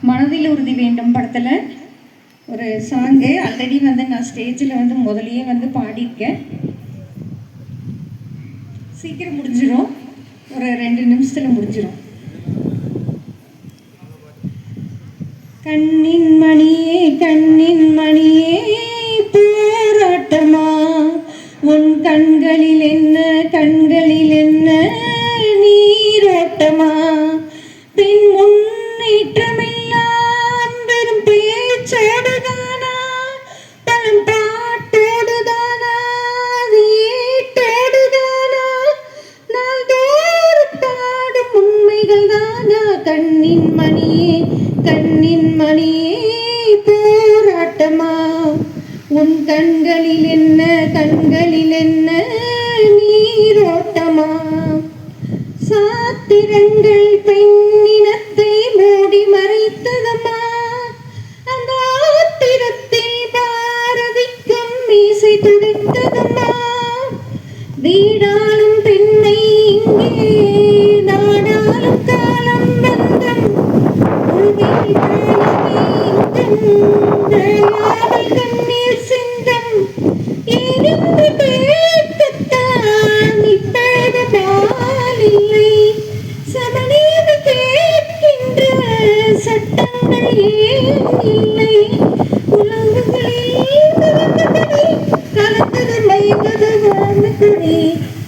மனதில் உறுதி வேண்டும் படத்தில். ஒரு சாங்கு. ஆல்ரெடி வந்து நான் ஸ்டேஜில் வந்து முதலையே வந்து பாடியிருக்கேன். சீக்கிரம் முடிஞ்சிடும் ஒரு ரெண்டு நிமிஷத்தில் முடிஞ்சிடும் கண்ணின் மணியே கண்ணின் மணியே போராட்டமா. உன் கண்களில் என்ன கண்களில் என்ன நீரோட்டமா. கண்ணின் மணியே கண்ணின் மணியே போராட்டமா? உன் கண்களில் என்ன கண்களில் என்ன நீரோட்டமா? சாத்திரங்கள் பெண்ணினத்தை மூடி மறைத்ததம்மா? அந்த ஆத்திரத்தில் பாரதிக்கும் மீசை துடித்ததம்மா? வீடாளும்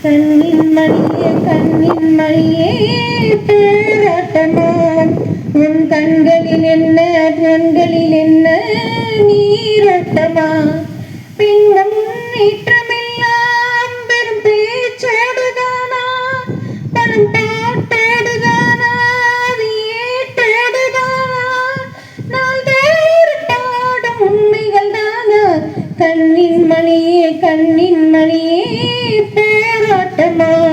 கண்ணின் மணியே கண்ணின் மணியே பேராட்டமா கண்ணின் மணியே கண்ணின் மணியே பேராட்டமா?